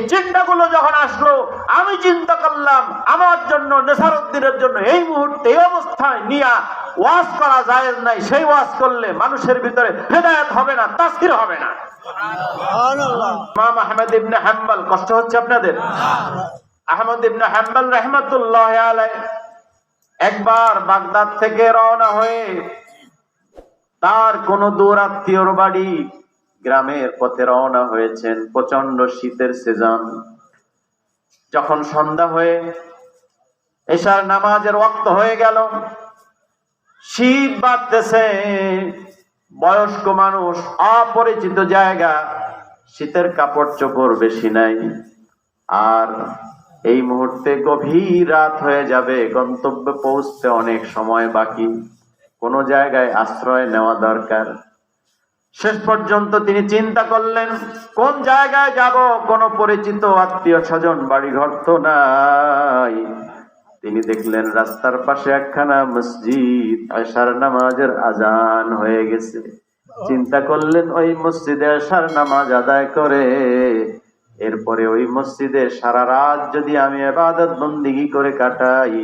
এই চিন্তাগুলো যখন আসলো, আমি চিন্তা করলাম, আমার জন্য নেসারুদ্দিনের জন্য এই মুহূর্তে এই অবস্থায় নিয়ে ওয়াজ করা যায় নাই। সেই ওয়াজ করলে মানুষের ভিতরে হেদায়ত হবে না তাসির হবে না। হয়ে তার কোন দূর আত্মীয়র বাড়ি গ্রামের পথে রওনা হয়েছেন প্রচণ্ড শীতের সিজন যখন সন্ধ্যা হয়ে এশার নামাজের ওয়াক্ত হয়ে গেল, শীত বাড়তেছে। বয়স্ক মানুষ, অপরিচিত জায়গা, শীতের কাপড় চোপড় বেশি নাই। আর এই মুহূর্তে গভীর রাত হয়ে যাবে, গন্তব্যে পৌঁছতে অনেক সময় বাকি। কোনো জায়গায় আশ্রয় নেওয়া দরকার। শেষ পর্যন্ত তিনি চিন্তা করলেন, কোন জায়গায় যাব? কোন পরিচিত আত্মীয় স্বজন বাড়ি ঘর তো নাই। তিনি দেখলেন রাস্তার পাশে একখানা মসজিদ আশার নামাজের আজান হয়ে গেছে। চিন্তা করলেন, ওই মসজিদে আশার নামাজ আদায় করে। এরপরে ওই মসজিদে সারা রাত যদি আমি এবাদত বন্দিগি করে কাটাই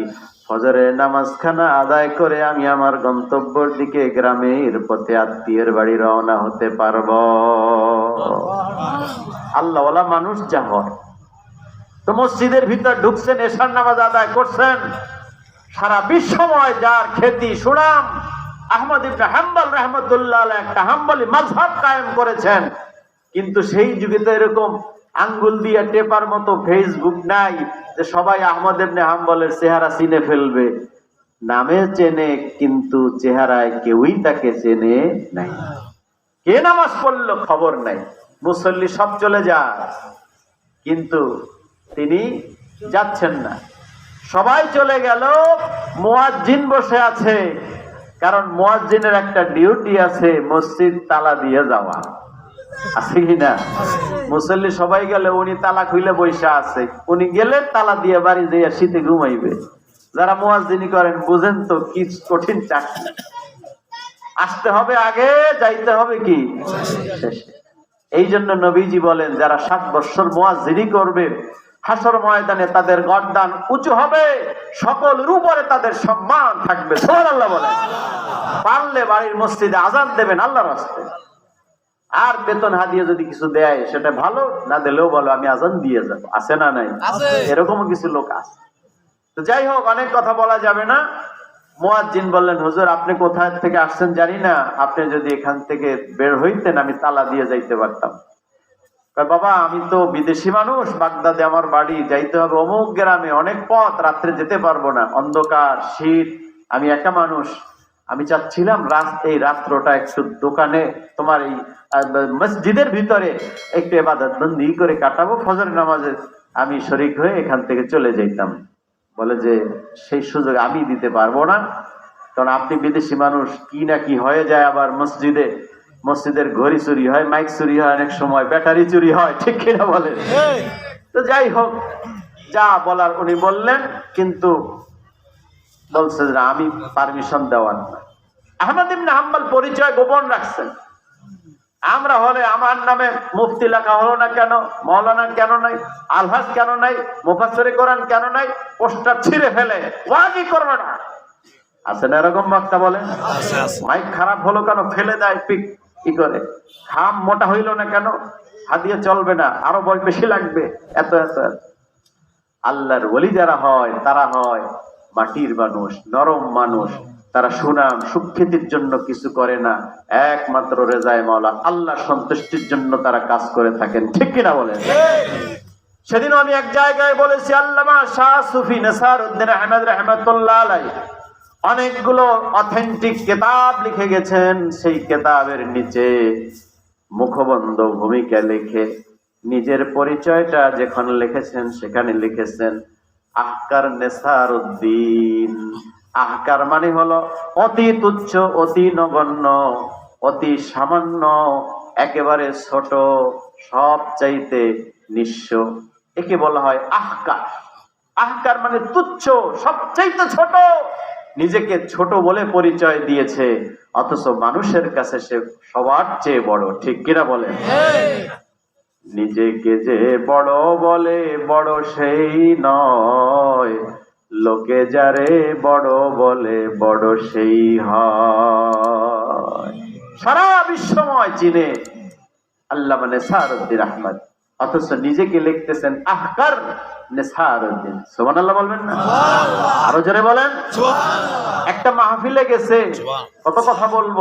ফজরের নামাজখানা আদায় করে আমি আমার গন্তব্যের দিকে গ্রামের পথে আত্মীয়ের বাড়ি রওনা হতে পারব। আল্লাহওয়ালা মানুষ যা হয়। তো মসজিদের ভিতর ঢুকছেন, এশার নামাজ আদায় করছেন। সারা বিশ্বময় যার খ্যাতি, সুনাম, আহমদ ইবনে হাম্বল রহমতুল্লাহ একটা হাম্বালি মাযহাব কায়েম করেছেন। কিন্তু সেই যুগে তো এরকম আঙ্গুল দিয়ে টেপার মতো ফেসবুক নাই যে সবাই আহমদ ইবনে হাম্বলের চেহারা চিনে ফেলবে। নামে চেনে, কিন্তু চেহারায় কেউই তাকে চেনে নাই। কে নামাজ পড়ল খবর নাই? মুসল্লি সব চলে যায়। কিন্তু তিনি যাচ্ছেন না। সবাই চলে গেল, মুয়াজ্জিন বসে আছে। কারণ মুয়াজ্জিনের একটা ডিউটি আছে, মসজিদ তালা দিয়ে যাওয়া। আছে মুসল্লি সবাই গেলে উনি তালা খুলে বৈশা আছে। উনি গেলে তালা দিয়ে বাড়ি শীতে ঘুমাইবে। যারা করেন, বুঝেন তো কি কঠিন চাকরি। আসতে হবে আগে, যাইতে হবে কি? এই জন্য নবীজি বলেন, যারা সাত বৎসর মোয়াজিরি করবে, হাসর ময়দানে তাদের গরদান উঁচু হবে সকলের উপরে তাদের সম্মান থাকবে। আল্লাহ বলেন। পারলে বাড়ির মসজিদে আজান দেবেন আল্লাহর রাস্তে আর বেতন হাদিয়ে যদি কিছু দেয় সেটা ভালো না দিলেও বলো আমি আজান দিয়ে যাব। আছে না নাই? আছে। এরকমও কিছু লোক আছে। তো যাই হোক অনেক কথা বলা যাবে না। মুয়াজ্জিন বললেন হুজুর আপনি কোথায় থেকে আসছেন জানি না। আপনি যদি এখান থেকে বের হইতেন আমি তালা দিয়ে যাইতে পারতাম। বাবা আমি তো বিদেশি মানুষ। বাগদাদে আমার বাড়ি যাইতে হবে অমুক গ্রামে। অনেক পথ রাত্রে যেতে পারব না। অন্ধকার শীত। আমি একা মানুষ। আমি চাচ্ছিলাম রাত এই রাত্রটা একটু দোকানে তোমার এই মসজিদের ভিতরে একটু এবাদত বন্দি করে কাটাবো। ফজর নামাজে আমি শরিক হয়ে এখান থেকে চলে যেতাম বলে যে সেই সুযোগ আমি দিতে পারব না। কারণ আপনি বিদেশি মানুষ কি না কি হয়ে যায় আবার মসজিদে? মসজিদের ঘড়ি চুরি হয় মাইক চুরি হয় অনেক সময় ব্যাটারি চুরি হয় ঠিক কিনা বলেন? তো যাই হোক যা বলার উনি বললেন কিন্তু বলছে যে আমি পারমিশন দেওয়ার না আহমদ ইবনে হাম্বল পরিচয় গোপন রাখছেন। আমরা হলে আমার নামে মুফতি লেখা হলো না কেন মৌলানা কেন নাই আলহাজ কেন নাই মুফাসসিরে কোরআন কেন নাই পোস্টার ছিঁড়ে ফেলে ওয়াজি করবে না। আছে না এরকম বক্তা বলে? মাইক খারাপ হলো কেন? ফেলে দেয় পিক কি করে। খাম মোটা হইল না কেন? হাতিয়ে চলবে না আরও বয়স বেশি লাগবে। এত এত। আল্লাহর বলি যারা হয় তারা হয়। মাটির মানুষ, নরম মানুষ, তারা সুনাম সুখ্যাতির জন্য কিছু করে না। একমাত্র রেজায় মাওলা, আল্লাহ সন্তুষ্টির জন্য তারা কাজ করে থাকেন। ঠিক কিনা বলেন? সেদিন আমি এক জায়গায় বলেছি, আল্লামা শাহ সুফি নেসার উদ্দিন আহমেদ রহমতুল্লাহ আলাই অনেকগুলো অথেন্টিক কেতাব লিখে গেছেন, সেই কেতাবের নিচে মুখবন্ধ ভূমিকা লিখে নিজের পরিচয়টা যেখানে লিখেছেন, সেখানে লিখেছেন। আহকার নেসার উদ্দিন আহকার মানে হলো অতি তুচ্ছ, অতি নগণ্য, অতি সামান্য, একেবারে ছোট সব চাইতে নিঃস্ব। একে বলা হয় আহকার। আহকার মানে তুচ্ছ, সবচাইতে ছোট। নিজেকে ছোট বলে পরিচয় দিয়েছে, অথচ মানুষের কাছে সে সবার চেয়ে বড়, ঠিক কিনা বলে নিজেকে যে বড় বলে বড় সেই নয়। লোকে যারে বড় বলে বড় সেই হয়। সারা বিশ্বময় চিনে আল্লাহ মানে সারুদ্দিন আহমদ অথচ নিজেকে লিখতেছেন আহকার নেসারুদ্দিন। সোমান আল্লাহ বলবেন না? আরও জোরে বলেন? একটা মাহফিলে গেছে কত কথা বলব?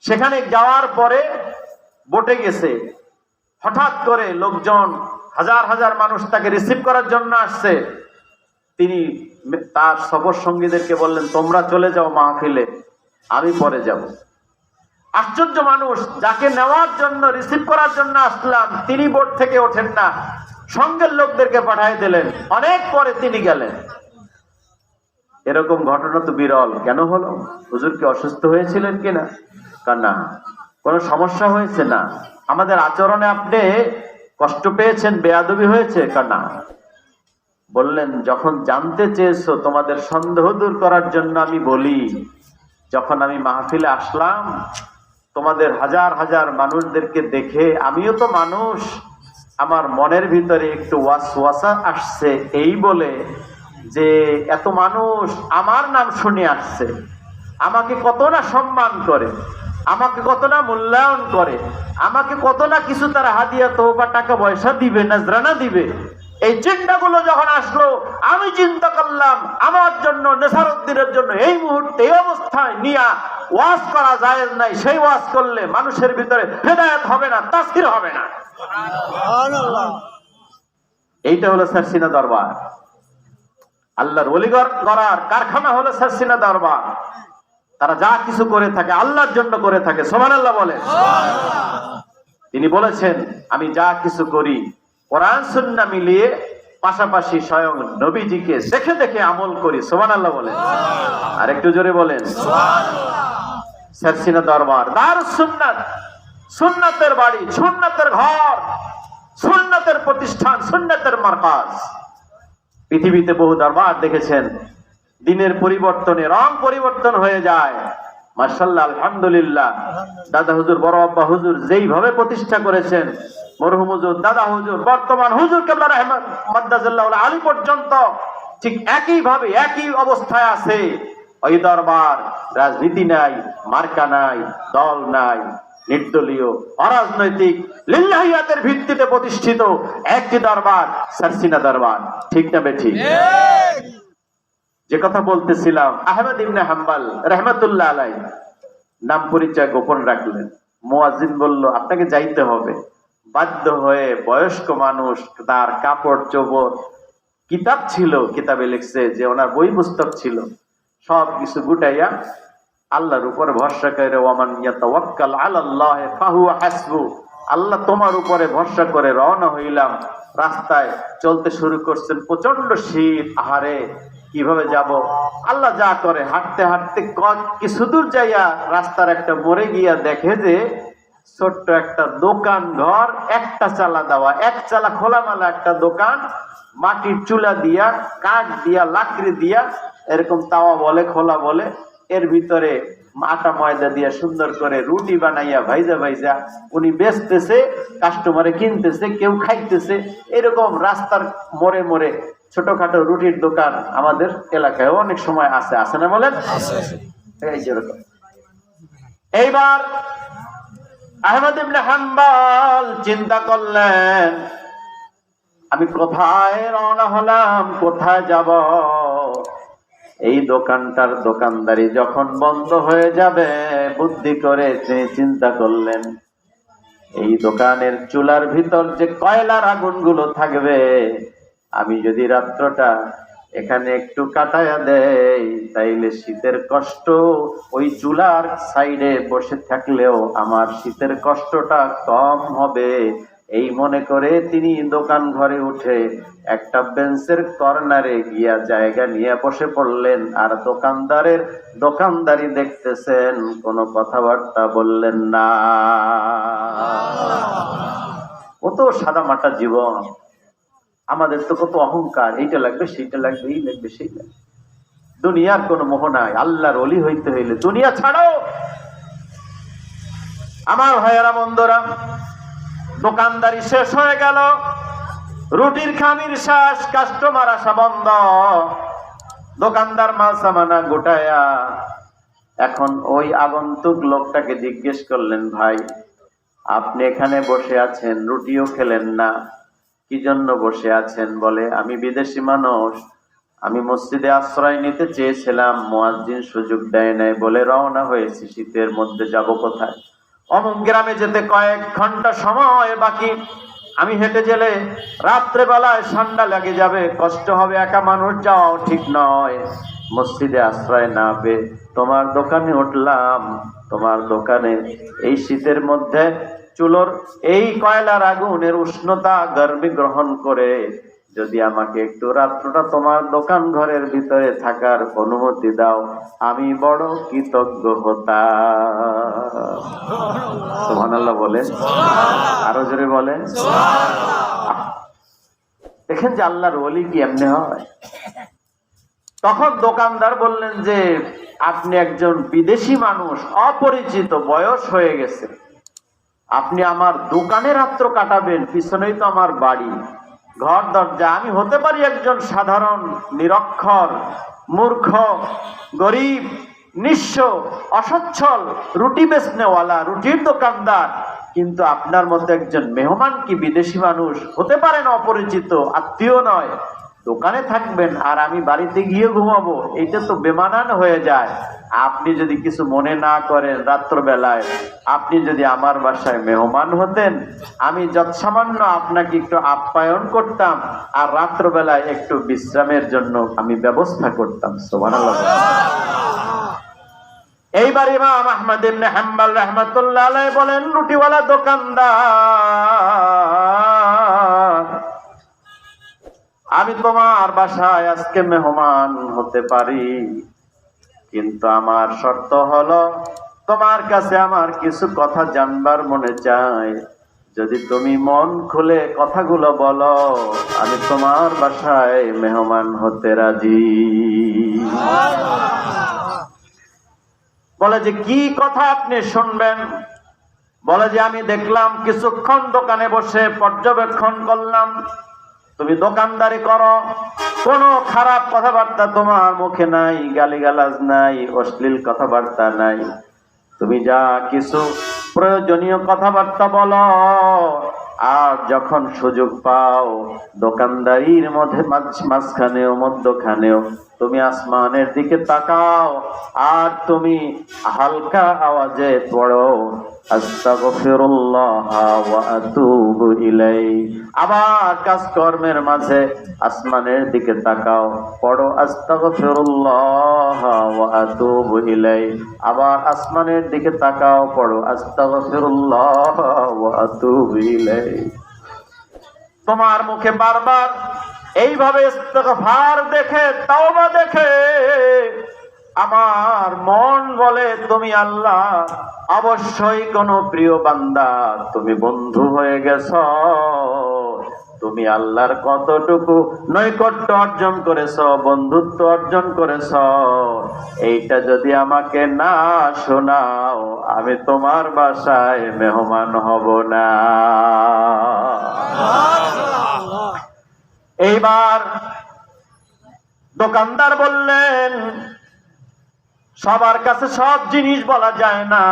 সেখানে যাওয়ার পরে বোটে গেছে হঠাৎ করে লোকজন, হাজার হাজার মানুষ তাকে রিসিভ করার জন্য আসছে। তিনি তার সফর সঙ্গীদেরকে বললেন, তোমরা চলে যাও মাহফিলে, আমি পরে যাব। আশ্চর্য মানুষ, যাকে নেওয়ার জন্য রিসিভ করার জন্য আসলাম, তিনি বোর্ড থেকে ওঠেন না। সঙ্গের লোকদেরকে পাঠিয়ে দিলেন। অনেক পরে তিনি গেলেন। এরকম ঘটনা তো বিরল। কেন হলো? হুজুর কি অসুস্থ হয়েছিলেন কিনা? তা না, কোনো সমস্যা হয়েছে না। আমাদের আচরণে আপনি কষ্ট পেয়েছেন, বেয়াদবি হয়েছে কানা বললেন, যখন জানতে চেয়েছো তোমাদের সন্দেহ দূর করার জন্য আমি বলি, যখন আমি মাহফিলে আসলাম, তোমাদের হাজার হাজার মানুষদেরকে দেখে আমিও তো মানুষ, আমার মনের ভিতরে একটু ওয়াস ওয়াসওয়াসা আসছে এই বলে যে, এত মানুষ আমার নাম শুনে আসছে, আমাকে কত না সম্মান করে। আমাকে কত না মূল্যায়ন করে আমাকে কত না কিছু তারা হাদিয়া বা টাকা পয়সা দিবে নাজরানা দিবে। এই চিন্তাগুলো যখন আসলো আমি চিন্তা করলাম আমার জন্য নেসারুদ্দিনের জন্য এই মুহূর্তে এই অবস্থায় নিয়া ওয়াজ করা যায় নাই সেই ওয়াজ করলে মানুষের ভিতরে হেদায়ত হবে না তাসির হবে না। এইটা হলো সারসিনা দরবার। আল্লাহর অলিগর করার কারখানা হলো সারসিনা দরবার। তারা যা কিছু করে থাকে আল্লাহর জন্য করে থাকে। সোমান আল্লাহ বলেন তিনি বলেছেন আমি যা কিছু করি কোরআন সুন্না মিলিয়ে পাশাপাশি স্বয়ং নবীজিকে দেখে দেখে আমল করি। সোমান আল্লাহ বলেন। আর একটু জোরে বলেন। সারসিনা দরবার দার সুন্নাত সুন্নাতের বাড়ি সুন্নাতের ঘর সুন্নাতের প্রতিষ্ঠান সুন্নাতের মার্কাজ। পৃথিবীতে বহু দরবার দেখেছেন দিনের পরিবর্তনে রং পরিবর্তন হয়ে যায়। মার্শাল্লাহ আলহামদুলিল্লাহ। দাদা হুজুর বড় আব্বা হুজুর যেইভাবে প্রতিষ্ঠা করেছেন মরহুম হুজুর দাদা হুজুর বর্তমান হুজুর কেবলা রহমান মাদ্দাজুল্লাহ আলী পর্যন্ত ঠিক একই ভাবে একই অবস্থায় আছে। ওই দরবার রাজনীতি নাই মার্কা নাই দল নাই নির্দলীয় অরাজনৈতিক লিল্লাহিয়াতের ভিত্তিতে প্রতিষ্ঠিত একটি দরবার সারসিনা দরবার। ঠিক না বেঠিক যে কথা বলতেছিলাম, আহমেদ ইবনে হাম্বাল, রহমতুল্লাহ আলাই নাম পরিচয় গোপন রাখলেন। মুয়াজ্জিন বলল, আপনাকে যাইতে হবে। বাধ্য হয়ে বয়স্ক মানুষ, তার কাপড়, চোপড়, কিতাব ছিল, কিতাবে লিখছে যে ওনার বই পুস্তক ছিল। সব কিছু গুটাইয়া আল্লাহর উপরে ভরসা করে, ওয়ামান ইয়াতাওয়াক্কাল আলাল্লাহ ফাহুয়া হাসবু। আল্লাহ তোমার উপরে ভরসা করে রওনা হইলাম। রাস্তায় চলতে শুরু করছেন প্রচণ্ড শীত, আহারে। কীভাবে যাব? আল্লাহ যা করে, হাঁটতে হাঁটতে কিছু দূর যাইয়া রাস্তার একটা মরে গিয়া দেখে যে, ছোট্ট একটা দোকান ঘর, একটা চালা দেওয়া, এক চালা খোলামেলা একটা দোকান, মাটির চুলা দিয়া, কাঠ দিয়া, লাকড়ি দিয়া, এরকম তাওয়া বলে, খোলা বলে, এর ভিতরে আটা ময়দা দিয়া সুন্দর করে রুটি বানাইয়া, ভাইজা ভাইজা উনি বেচতেছে কাস্টমারে কিনতেছে, কেউ খাইতেছে, এরকম রাস্তার মোড়ে মোড়ে ছোটখাটো রুটির দোকান আমাদের এলাকায় অনেক সময় আছে আছে না বলেন? এইবার আহমদ ইবনে হাম্বল চিন্তা করলেন আমি কোথায় রওনা হলাম কোথায় যাব? এই দোকানটার দোকানদারি যখন বন্ধ হয়ে যাবে বুদ্ধি করে তিনি চিন্তা করলেন এই দোকানের চুলার ভিতর যে কয়লার আগুনগুলো থাকবে আমি যদি রাত্রটা এখানে একটু কাটায়া দেই তাইলে শীতের কষ্ট ওই চুলার সাইডে বসে থাকলেও আমার শীতের কষ্টটা কম হবে। এই মনে করে তিনি দোকান ঘরে উঠে একটা বেঞ্চের কর্নারে গিয়া জায়গা নিয়ে বসে পড়লেন আর দোকানদারের দোকানদারি দেখতেছেন কোনো কথাবার্তা বললেন না। কত সাদা মাটা জীবন। আমাদের তো কত অহংকার, এইটা লাগবে, সেইটা লাগবে, এই লাগবে, সেই লাগবে। দুনিয়ার কোনো মোহ নাই, আল্লাহর অলি হইতে হইলে। দুনিয়া ছাড়ো আমার ভাইয়েরা, বন্ধুরা, দোকানদারি শেষ হয়ে গেল। রুটির খামির শ্বাস কাস্টমার আসা বন্ধ। দোকানদার মাল সামানা গোটায়া। এখন ওই আগন্তুক লোকটাকে জিজ্ঞেস করলেন, ভাই, আপনি এখানে বসে আছেন, রুটিও খেলেন না। কি জন্য বসে আছেন বলে? আমি বিদেশি মানুষ। আমি মসজিদে আশ্রয় নিতে চেয়েছিলাম, মোয়াজ্জিন সুযোগ দেয় নাই বলে রওনা হয়েছি, শীতের মধ্যে যাব কোথায়? অমুক গ্রামে যেতে কয়েক ঘণ্টা সময় বাকি। আমি হেঁটে গেলে রাত্রে বেলায় ঠান্ডা লেগে যাবে, কষ্ট হবে একা মানুষ যাওয়াও ঠিক নয়। মসজিদে আশ্রয় না পেয়ে তোমার দোকানে উঠলাম। তোমার দোকানে এই শীতের মধ্যে চুলোর এই কয়লার আগুনের উষ্ণতা গর্বে গ্রহণ করে। যদি আমাকে একটু রাত্রটা তোমার দোকান ঘরের ভিতরে থাকার অনুমতি দাও আমি বড় কৃতজ্ঞ হতাম। সুবহানাল্লাহ বলেন। আরও জোরে বলেন। দেখেন যে আল্লাহর ওলি কি এমনি হয়? তখন দোকানদার বললেন যে আপনি একজন বিদেশি মানুষ অপরিচিত বয়স হয়ে গেছে। আপনি আমার দোকানে রাত্র কাটাবেন, পিছনেই তো আমার বাড়ি। ঘর, দরজা, আমি হতে পারি একজন সাধারণ, নিরক্ষর, মূর্খ, গরিব, নিঃস্ব, অসচ্ছল, রুটি বেচনেওয়ালা, রুটির দোকানদার। কিন্তু আপনার মতো একজন মেহমান কি বিদেশি মানুষ? হতে পারেন অপরিচিত, আত্মীয় নয়। দোকানে থাকবেন আর আমি বাড়িতে গিয়ে ঘুমাবো এটা তো বেমানান হয়ে যায়। আপনি যদি কিছু মনে না করেন রাত্রবেলায়, আপনি যদি আমার বাসায় মেহমান হতেন, আমি যৎসামান্য আপনাকে একটু আপ্যায়ন করতাম আর রাত্রবেলায় একটু বিশ্রামের জন্য আমি ব্যবস্থা করতাম। সোমানাল্লাহ এইবার ইমাম আহমদ ইবনে হাম্বল রাহমাতুল্লাহ বলেন রুটিওয়ালা দোকানদার আমি তোমার বাসায় আজকে মেহমান হতে পারি। কিন্তু আমার শর্ত হলো, তোমার কাছে আমার কিছু কথা জানবার মনে চায়। যদি তুমি মন খুলে কথাগুলো বলো, আমি তোমার বাসায় মেহমান হতে রাজি। বলে যে, কি কথা আপনি শুনবেন? বলে যে, আমি দেখলাম কিছুক্ষণ দোকানে বসে পর্যবেক্ষণ করলাম। তুমি দোকানদারি করো। কোনো খারাপ কথাবার্তা তোমার মুখে নাই, গালিগালাজ নাই, অশ্লীল কথাবার্তা নাই। তুমি যা কিছু প্রয়োজনীয় কথাবার্তা বলো, আর যখন সুযোগ পাও দোকানদারির মধ্যে মাঝ- মাঝখানেও, মধ্যখানেও তুমি আসমানের দিকে তাকাও, আর তুমি হালকা আওয়াজে পড়ো। আবার কাজকর্মের মাঝে আসমানের দিকে তাকাও, পড়ো। ইলাই আবার আসমানের দিকে তাকাও, পড়ো। ইলাই তোমার মুখে বারবার এইভাবে ইস্তেগফার দেখে, তাওবা দেখে, আমার মন বলে, তুমি আল্লাহ, অবশ্যই কোন প্রিয় বান্দা, তুমি বন্ধু হয়ে গেছ। তুমি আল্লাহর কতটুকু নৈকট্য অর্জন করেছ, বন্ধুত্ব অর্জন করেছ, এইটা যদি আমাকে না শোনাও, আমি তোমার বাসায় মেহমান হব না। এইবার দোকানদার বললেন, সবার কাছে সব জিনিস বলা যায় না,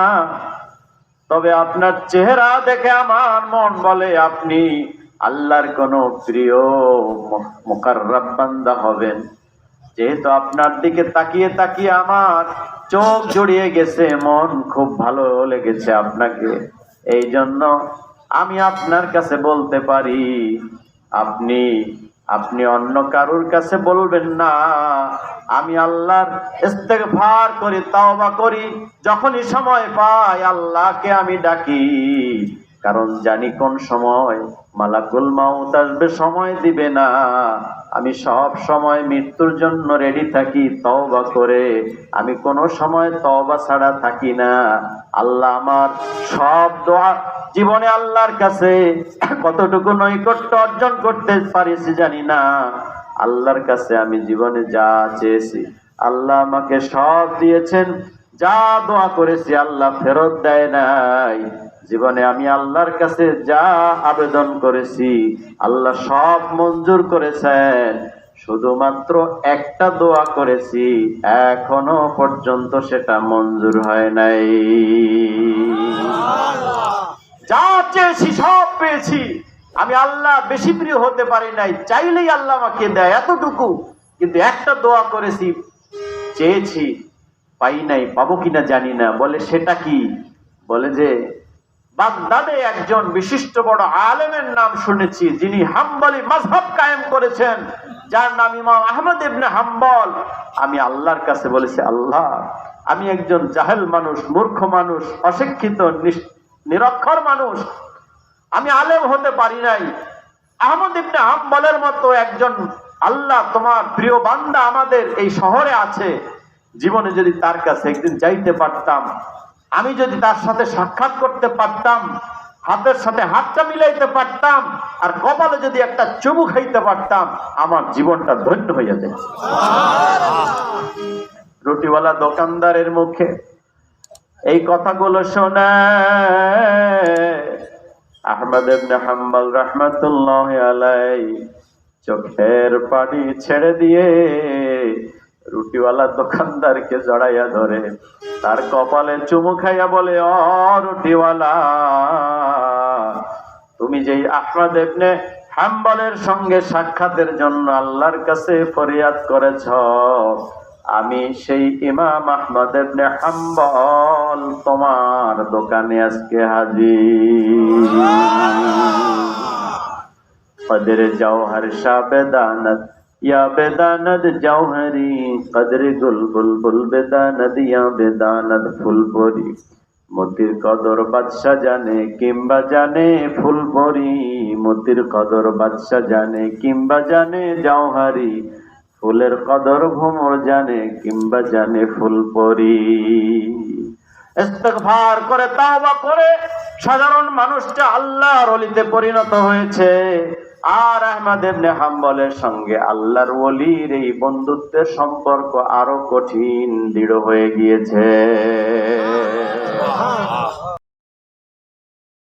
তবে আপনার চেহারা দেখে আমার মন বলে আপনি আল্লাহর কোন প্রিয় মোকাররাব হবেন। যেহেতু আপনার দিকে তাকিয়ে তাকিয়ে আমার চোখ জড়িয়ে গেছে, মন খুব ভালো লেগেছে আপনাকে। এই জন্য আমি আপনার কাছে বলতে পারি, আপনি আপনি অন্য কারুর কাছে বলবেন না। আমি আল্লাহর ইস্তেগফার করি, তাওবা করি, যখনই সময় পাই আল্লাহকে আমি ডাকি। কারণ জানি কোন সময় মালাকুল মাউত আসবে, সময় দিবে না। আমি সব সময় মৃত্যুর জন্য রেডি থাকি, তওবা করে। আমি কোনো সময় তওবা ছাড়া থাকি না। আল্লাহ আমার সব দোয়া জীবনে আল্লাহর কাছে কতটুকু নৈকট্য অর্জন করতে পারিছি জানি না। আল্লাহর কাছে আমি জীবনে যা চেয়েছি, আল্লাহ আমাকে সব দিয়েছেন। যা দোয়া করেছি আল্লাহ ফেরত দেয় নাই। জীবনে আমি আল্লাহর কাছে যা আবেদন করেছি, আল্লাহ সব মঞ্জুর করেছেন। শুধুমাত্র একটা দোয়া করেছি, এখনও পর্যন্ত সেটা মঞ্জুর হয় নাই। যা চেয়েছি, সব পেয়েছি। আমি আল্লাহ বেশি প্রিয় হতে পারি নাই। চাইলেই আল্লাহ আমাকে দেয় এতটুকু। কিন্তু একটা দোয়া করেছি, চেয়েছি, পাই নাই, পাবো কিনা জানি না। বলে, সেটা কি? বলে যে, বাগদাদে একজন বিশিষ্ট বড় আলেমের নাম শুনেছি, যিনি হাম্বলি মাযহাব কায়েম করেছেন। যার নাম ইমাম আহমদ ইবনে হাম্বল। আমি আল্লাহর কাছে বলেছি, আল্লাহ, আমি একজন জাহেল মানুষ, মূর্খ মানুষ, অশিক্ষিত নিরক্ষর মানুষ। আমি আলেম হতে পারি নাই। আহমদ ইবনে হাম্বলের মতো একজন আল্লাহ তোমার প্রিয় বান্দা আমাদের এই শহরে আছে। জীবনে যদি তার কাছে একদিন যাইতে পারতাম আমি যদি তার সাথে সাক্ষাৎ করতে পারতাম হাতের সাথে হাতটা মিলাইতে পারতাম আর কপালে যদি একটা চুমু খাইতে পারতাম আমার জীবনটা ধন্য হইয়া যায় রুটিওয়ালা দোকানদারের মুখে এই কথাগুলো শোনা আহমদ হাম্বল রহমাতুল্লাহ আলাই চোখের পানি ছেড়ে দিয়ে রুটিওয়ালা দোকানদারকে জড়াইয়া ধরে, তার কপালে চুমু খাইয়া বলে অ রুটিওয়ালা, তুমি যেই আহমদ ইবনে হাম্বলের সঙ্গে সাক্ষাতের জন্য আল্লাহর কাছে ফরিয়াদ করেছ আমি সেই ইমাম আহমদ ইবনে হাম্বল তোমার দোকানে আজকে হাজির। কদর জওহর শাহ বেদানত, ইয়া বেদানত জওহরি, কদর গুল বুলবুল বেদানত, ইয়া বেদানত ফুলপরি মতির কদর বাদশা জানে কিংবা জানে ফুলপরি মতির কদর বাদশা জানে কিংবা জানে জওহারি। ফুলের কদর ভ্রমর জানে কিংবা জানে ফুলপরি ইস্তেগফার করে, তাওবা করে, সাধারণ মানুষটা আল্লাহর অলিতে পরিণত হয়েছে। আর আহমদ ইবনে হাম্বলের সঙ্গে আল্লাহর ওলির এই বন্ধুত্বের সম্পর্ক আরও কঠিন, দৃঢ় হয়ে গিয়েছে।